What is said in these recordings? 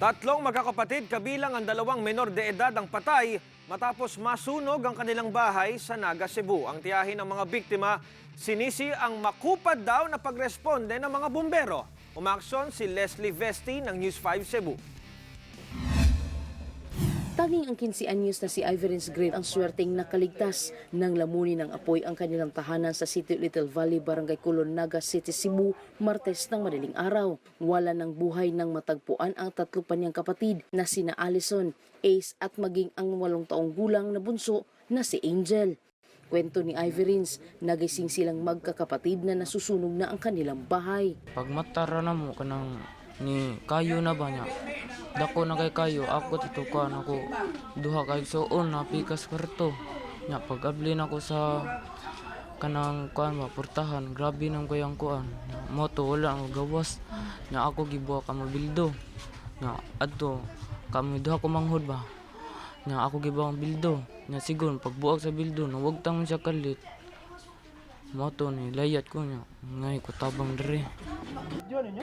Tatlong magkakapatid kabilang ang dalawang menor de edad ang patay matapos masunog ang kanilang bahay sa Naga, Cebu. Ang tiyahin ng mga biktima, sinisi ang makupad daw na pagresponde ng mga bumbero. Umaksyon si Leslie Vesti ng News 5 Cebu. Tanging ang 15 anyos na si Iverins Grade ang swerteng nakaligtas nang lamunin ng apoy ang kanilang tahanan sa City Little Valley, Barangay Kulon, Naga City, Cebu, Martes ng madaling araw. Wala ng buhay nang matagpuan ang tatlo pa niyang kapatid na sina Allison, Ace at maging ang walong taong gulang na bunso na si Angel. Kwento ni Iverins, nagising silang magkakapatid na nasusunog na ang kanilang bahay. Pag matara na mo kanang ni kayo na ba niya? Dako na kay kayo, ako tito ka ako duha kay suon na pikas kwarto. Nya pag ablin ako sa kanang kuan ba portahan, grabe nang kayang kuan. Moto wala ang gawas. Nya ako gibuha ka mobildo. Nya adto kami duha ko manghod ba. Nya ako gibuha ang bildo. Nya sigon pagbuak sa bildo, nawag tang siya kalit. Moto ni layat ko niya. Ngay ko tabang dere.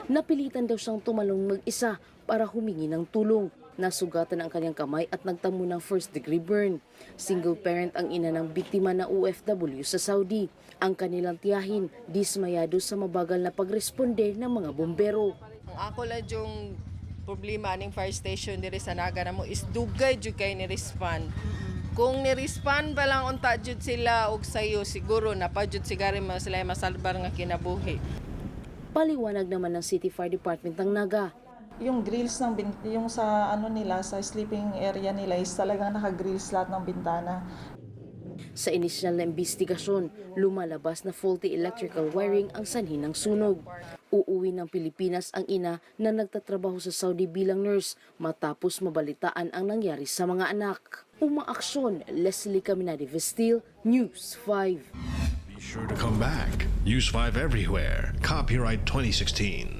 Napilitan daw siyang tumalong mag-isa para humingi ng tulong. Nasugatan ang kanyang kamay at nagtamo ng first degree burn. Single parent ang ina ng biktima na OFW sa Saudi. Ang kanilang tiyahin, dismayado sa mabagal na pagresponde ng mga bombero. Ako lang yung problema ning fire station diri sa Naga na mo is dugay jud kay ni respond. Kung ni-respond ba lang unta jud sila og sayo siguro na pa jud sigari mas sila masalbar nga kinabuhi. Paliwanag naman ng City Fire Department ng Naga. yung grills ng bin- yung sa ano nila sa sleeping area nila is talagang naka-grills lahat ng bintana. Sa inisyal na investigasyon, lumalabas na faulty electrical wiring ang sanhi ng sunog. Uuwi ng Pilipinas ang ina na nagtatrabaho sa Saudi bilang nurse matapos mabalitaan ang nangyari sa mga anak. Umaaksyon, Leslie Caminadi Vestil, News 5. Be sure to come back. Use 5 everywhere. Copyright 2016.